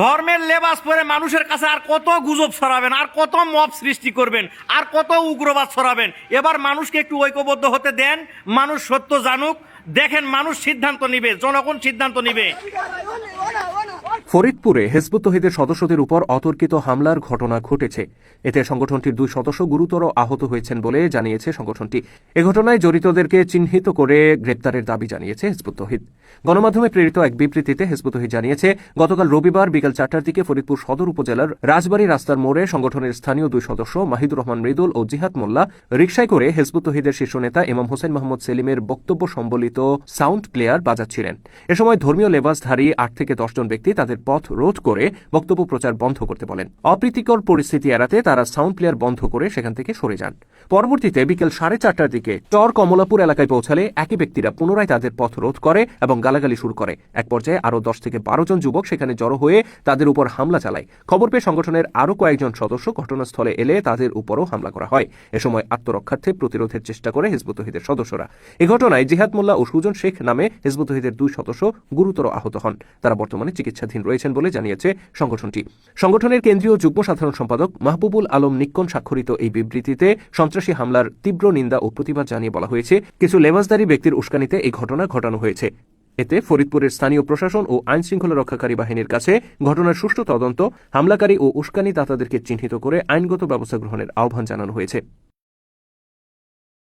ধর্মের লেবাস পরে মানুষের কাছে আর কত গুজব ছড়াবেন, আর কত মব সৃষ্টি করবেন, আর কত উগ্রবাদ ছড়াবেন। এবার মানুষকে একটু ঐক্যবদ্ধ হতে দেন, মানুষ সত্য জানুক, দেখেন মানুষ সিদ্ধান্ত নিবে, জনগণ সিদ্ধান্ত নিবে। ফরিদপুরে হেজবুত তহিদের সদস্যদের উপর অতর্কিত হামলার ঘটনা ঘটেছে। এতে সংগঠনটির দুই সদস্য গুরুতর আহত হয়েছেন বলে জানিয়েছে সংগঠনটি। এ ঘটনায় জড়িতদেরকে চিহ্নিত করে গ্রেপ্তারের দাবি জানিয়েছে হেজবুত তহিদ। গণমাধ্যমে প্রেরিত এক বিবৃতিতে হেজবুত তহিদ জানিয়েছে, গতকাল রবিবার বিকেল চারটার দিকে ফরিদপুর সদর উপজেলার রাজবাড়ী রাস্তার মোড়ে সংগঠনের স্থানীয় দুই সদস্য মাহিদুর রহমান মৃদুল ও জিহাদ মোল্লা রিকশায় করে হেজবুত তহিদের শীর্ষ নেতা ইমাম হোসেন মাহমুদ সেলিমের বক্তব্য সম্বলিত সাউন্ড প্লেয়ার বাজাচ্ছিলেন। এ সময় ধর্মীয় লেবাসধারী আট থেকে দশজন ব্যক্তি তাদের পথ রোধ করে বক্তব্য প্রচার বন্ধ করতে বলেন। অপ্রীতিকর পরিস্থিতি এড়াতে তারা সাউন্ড প্লেয়ার বন্ধ করে সেখান থেকে সরে যান। পরবর্তীতে বিকেল সাড়ে চারটার দিকে চর কমলাপুর এলাকায় পৌঁছালে একই ব্যক্তিরা পুনরায় তাদের পথ রোধ করে এবং গালাগালি শুরু করে। এক পর্যায়ে আরও দশ থেকে বারো জন যুবক সেখানে জড়ো হয়ে তাদের উপর হামলা চালায়। খবর পেয়ে সংগঠনের আরও কয়েকজন সদস্য ঘটনাস্থলে এলে তাদের উপরও হামলা করা হয়। এ সময় আত্মরক্ষার্থে প্রতিরোধের চেষ্টা করে হিজবুত তহিদের সদস্যরা। এ ঘটনায় জিহাদ মোল্লা ও সুজন শেখ নামে হিজবুত তহিদের দুই সদস্য গুরুতর আহত হন। তারা বর্তমানে চিকিৎসাধীন রয়েছেন বলে জানিয়েছে সংগঠনটি। সংগঠনের কেন্দ্রীয় যুগ্ম সাধারণ সম্পাদক মাহবুবুল আলম নিক্কন স্বাক্ষরিত এই বিবৃতিতে সন্ত্রাসী হামলার তীব্র নিন্দা ও প্রতিবাদ জানিয়ে বলা হয়েছে, কিছু লেবাসদারী ব্যক্তির উস্কানিতে এই ঘটনা ঘটানো হয়েছে। এতে ফরিদপুরের স্থানীয় প্রশাসন ও আইন শৃঙ্খলা রক্ষাকারী বাহিনীর কাছে ঘটনার সুষ্ঠু তদন্ত, হামলাকারী ও উস্কানি দাতাদেরকে চিহ্নিত করে আইনগত ব্যবস্থা গ্রহণের আহ্বান জানানো হয়েছে।